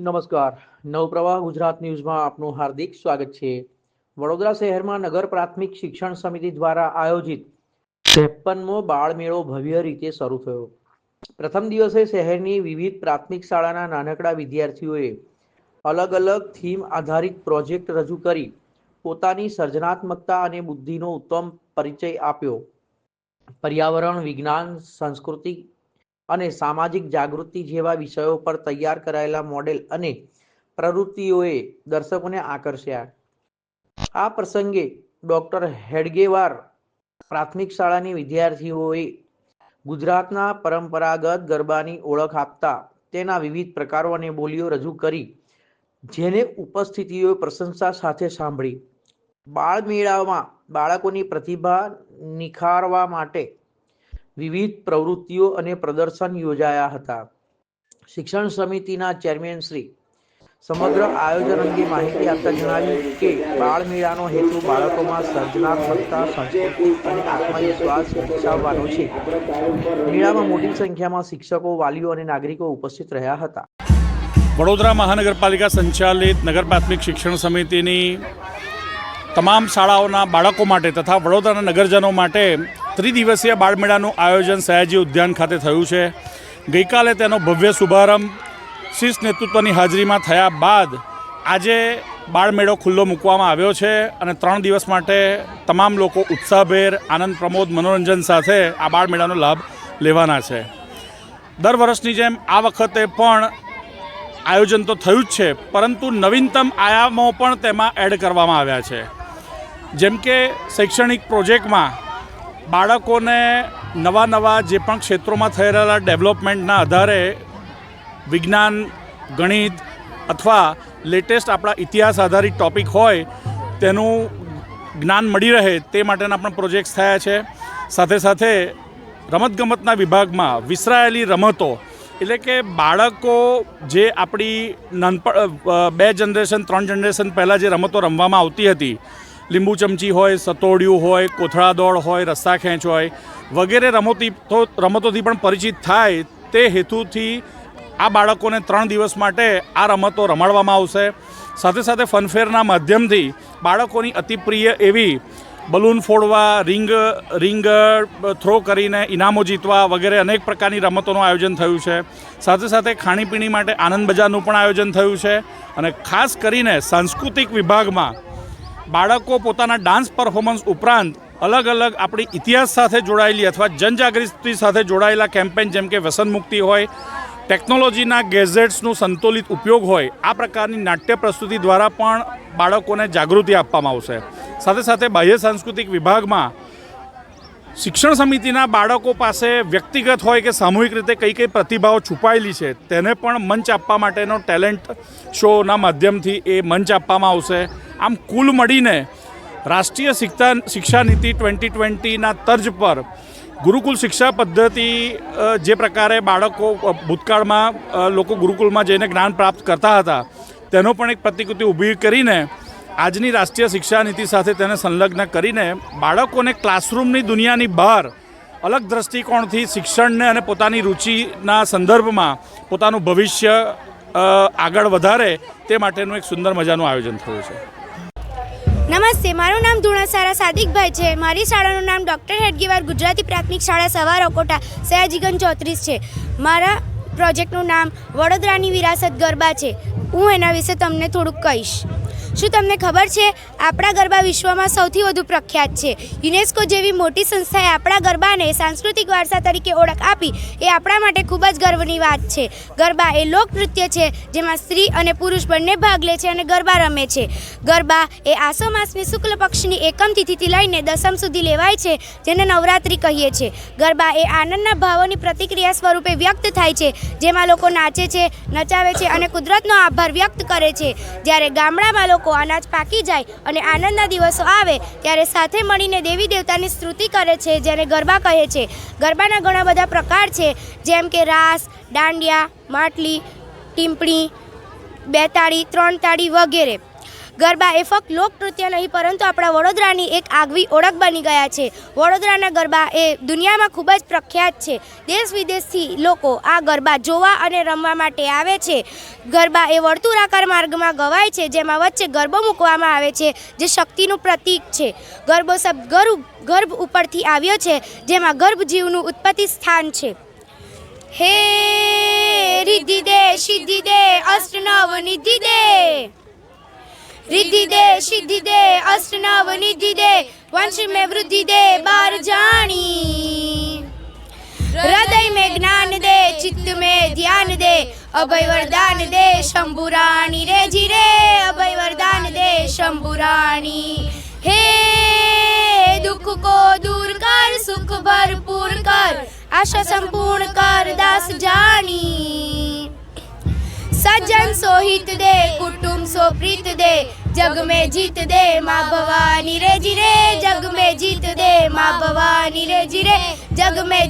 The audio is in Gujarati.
નમસ્કાર. નવપ્રવાહ ગુજરાત ન્યૂઝમાં આપનું હાર્દિક સ્વાગત છે. વડોદરા શહેરમાં નગર પ્રાથમિક શિક્ષણ સમિતિ દ્વારા આયોજિત ત્રેપનમો બાળ મેળો ભવ્ય રીતે શરૂ થયો. પ્રથમ દિવસે શહેરની વિવિધ પ્રાથમિક શાળાના નાનકડા વિદ્યાર્થીઓએ અલગ અલગ થીમ આધારિત પ્રોજેક્ટ રજૂ કરી પોતાની સર્જનાત્મકતા અને બુદ્ધિનો ઉત્તમ પરિચય આપ્યો. પર્યાવરણ, વિજ્ઞાન, સંસ્કૃતિ અને સામાજિક જાગૃતિ જેવા વિષયો પર તૈયાર કરાયેલા મોડેલ અને પ્રવૃત્તિઓએ દર્શકોને આકર્ષ્યા. આ પ્રસંગે ડોક્ટર હેડગેવાર પ્રાથમિક શાળાની વિદ્યાર્થીઓએ ગુજરાતના પરંપરાગત ગરબાની ઓળખ આપતા તેના વિવિધ પ્રકારો અને બોલીઓ રજૂ કરી, જેને ઉપસ્થિતિઓએ પ્રશંસા સાથે સાંભળી. બાળ મેળામાં બાળકોની પ્રતિભા નિખારવા માટે વિવિધ પ્રવૃત્તિઓ અને પ્રદર્શન યોજાયા હતા. શિક્ષણ સમિતિના ચેરમેન શ્રી સમગ્ર આયોજન અંગે માહિતી આપતા જણાવ્યું કે બાળ મેળાનો હેતુ બાળકોમાં સર્જનાત્મકતા, સંસ્કૃતિ અને આત્મવિશ્વાસ વિકસાવવાનો છે. મેળામાં મોટી સંખ્યામાં શિક્ષકો, વાલીઓ અને નાગરિકો ઉપસ્થિત રહ્યા હતા. વડોદરા મહાનગરપાલિકા સંચાલિત નગર પ્રાથમિક શિક્ષણ સમિતિની તમામ શાળાઓના બાળકો માટે તથા વડોદરાના નગરજનો માટે ત્રિદિવસીય બાળમેળાનું આયોજન સયાજી ઉદ્યાન ખાતે થયું છે. ગઈકાલે તેનો ભવ્ય શુભારંભ શીર્ષ નેતૃત્વની હાજરીમાં થયા બાદ આજે બાળમેળો ખુલ્લો મૂકવામાં આવ્યો છે અને ત્રણ દિવસ માટે તમામ લોકો ઉત્સાહભેર, આનંદ પ્રમોદ, મનોરંજન સાથે આ બાળમેળાનો લાભ લેવાના છે. દર વર્ષની જેમ આ વખતે પણ આયોજન તો થયું જ છે, પરંતુ નવીનતમ આયામો પણ તેમાં એડ કરવામાં આવ્યા છે. જેમ કે શૈક્ષણિક પ્રોજેક્ટમાં બાળકોને નવા નવા જે પણ ક્ષેત્રોમાં થઈ રહેલા ડેવલપમેન્ટના આધારે વિજ્ઞાન, ગણિત અથવા લેટેસ્ટ આપણા ઇતિહાસ આધારિત ટોપિક હોય, તેનું જ્ઞાન મળી રહે તે માટેના પણ પ્રોજેક્ટ્સ થયા છે. સાથે સાથે રમતગમતના વિભાગમાં વિસરાયેલી રમતો, એટલે કે બાળકો જે આપણી નાનપણ બે જનરેશન, ત્રણ જનરેશન પહેલાં જે રમતો રમવામાં આવતી હતી લીંબુ ચમચી હોય, સતોડિયું હોય, કોથળા દોડ હોય, રસ્સા ખેંચ હોય, વગેરે રમોથી તો રમતોથી પણ પરિચિત થાય. તે હેતુથી આ બાળકોને ત્રણ દિવસ માટે આ રમતો રમાડવામાં આવશે. સાથે સાથે ફનફેરના માધ્યમથી બાળકોની અતિપ્રિય એવી બલૂન ફોડવા, રિંગ રિંગ, થ્રો કરીને ઇનામો જીતવા વગેરે અનેક પ્રકારની રમતોનું આયોજન થયું છે. સાથે સાથે ખાણીપીણી માટે આનંદ બજારનું પણ આયોજન થયું છે. અને ખાસ કરીને સાંસ્કૃતિક વિભાગમાં બાળકો પોતાના ડાન્સ પરફોર્મન્સ ઉપરાંત અલગ અલગ આપણી ઇતિહાસ સાથે જોડાયેલી અથવા જનજાગૃતિ સાથે જોડાયેલા કેમ્પેન જેમ કે વ્યસન મુક્તિ હોય, ટેકનોલોજીના ગેઝેટ્સનું સંતુલિત ઉપયોગ હોય, આ પ્રકારની નાટ્ય પ્રસ્તુતિ દ્વારા પણ બાળકોને જાગૃતિ આપવામાં આવશે. સાથે સાથે બાહ્ય સાંસ્કૃતિક વિભાગમાં શિક્ષણ સમિતિના બાળકો પાસે વ્યક્તિગત હોય કે સામૂહિક રીતે કઈ કઈ પ્રતિભાઓ છુપાયેલી છે, તેને પણ મંચ આપવા માટેનો ટેલેન્ટ શોના માધ્યમથી એ મંચ આપવામાં આવશે. આમ કુલ મળીને રાષ્ટ્રીય શિક્ષા શિક્ષા નીતિ ટ્વેન્ટી ટ્વેન્ટીના તર્જ પર ગુરુકુલ શિક્ષા પદ્ધતિ જે પ્રકારે બાળકો ભૂતકાળમાં લોકો ગુરુકુલમાં જઈને જ્ઞાન પ્રાપ્ત કરતા હતા, તેનો પણ એક પ્રતિકૃતિ ઊભી કરીને આજની રાષ્ટ્રીય શિક્ષા નીતિ સાથે તેને સંલગ્ન કરીને બાળકોને ક્લાસરૂમની દુનિયાની બહાર અલગ દ્રષ્ટિકોણથી શિક્ષણને અને પોતાની રુચિના સંદર્ભમાં પોતાનું ભવિષ્ય આગળ વધારે તે માટેનું એક સુંદર મજાનું આયોજન થયું છે. નમસ્તે, મારું નામ ધુણાસારા સાદિકભાઈ છે. મારી શાળાનું નામ ડૉક્ટર હેડગીવાર ગુજરાતી પ્રાથમિક શાળા સવાર અકોટા સયાજીગંજ ચોત્રીસ છે. મારા પ્રોજેક્ટનું નામ વડોદરાની વિરાસત ગરબા છે. હું એના વિશે તમને થોડુંક કહીશ. શું તમને ખબર છે? આપણા ગરબા વિશ્વમાં સૌથી વધુ પ્રખ્યાત છે. યુનેસ્કો જેવી મોટી સંસ્થાએ આપણા ગરબાને સાંસ્કૃતિક વારસા તરીકે ઓળખ આપી એ આપણા માટે ખૂબ જ ગર્વની વાત છે. ગરબા એ લોકનૃત્ય છે, જેમાં સ્ત્રી અને પુરુષ બંને ભાગ લે છે અને ગરબા રમે છે. ગરબા એ આસો માસની શુક્લ પક્ષની એકમ તિથિથી લઈને દસમ સુધી લેવાય છે, જેને નવરાત્રિ કહીએ છીએ ગરબા એ આનંદના ભાવોની પ્રતિક્રિયા સ્વરૂપે વ્યક્ત થાય છે, જેમાં લોકો નાચે છે, નચાવે છે અને કુદરતનો આભાર વ્યક્ત કરે છે. જ્યારે ગામડામાં લોકો અનાજ પાકી જાય અને આનંદના દિવસો આવે, ત્યારે સાથે મળીને દેવી દેવતાની સ્તુતિ કરે છે, જેને ગરબા કહે છે. ગરબાના ઘણા બધા પ્રકાર છે, જેમ કે રાસ, દાંડિયા, માટલી ટીમ્પણી બે તાળી ત્રણ તાળી વગેરે. ગરબા એ ફક્ત લોકનૃત્ય નહીં, પરંતુ આપણા વડોદરાની એક આગવી ઓળખ બની ગયા છે. વડોદરાના ગરબા એ દુનિયામાં ખૂબ જ પ્રખ્યાત છે. દેશ વિદેશથી લોકો આ ગરબા જોવા અને રમવા માટે આવે છે. ગરબા એ વર્તુળાકાર માર્ગમાં ગવાય છે, જેમાં વચ્ચે ગરબો મૂકવામાં આવે છે, જે શક્તિનું પ્રતીક છે. ગરબો શબ્દ ગર્ભ ગર્ભ ઉપરથી આવ્યો છે, જેમાં ગર્ભજીવનું ઉત્પત્તિ સ્થાન છે. હે રિદ્ધિ દે, સિદ્ધિ દે અષ્ટ નવ નિધિ દે. રિદ્ધિ દે, સિદ્ધિ દે અષ્ટ નવ નિધિ દે વંશ મેં વૃદ્ધિ દે, બાર જાણી. હૃદય મેં જ્ઞાન દે ચિત્ત મેં ધ્યાન દે અભય વરદાન દે, શંભુરાણી રે જી રે અભય વરદાન દે, શંભુરાણી. હે દુઃખ કો દૂર કર, સુખ ભરપૂર કર, આશા સંપૂર્ણ કર, દાસ જાણી. સજ્જન સોહિત દે કુટુંબ સો પ્રીત દે જગ મે જીત દે માં ભવાની રે જીરે જગ મે જીત દે માં ભવાની રે જીરે જગ મે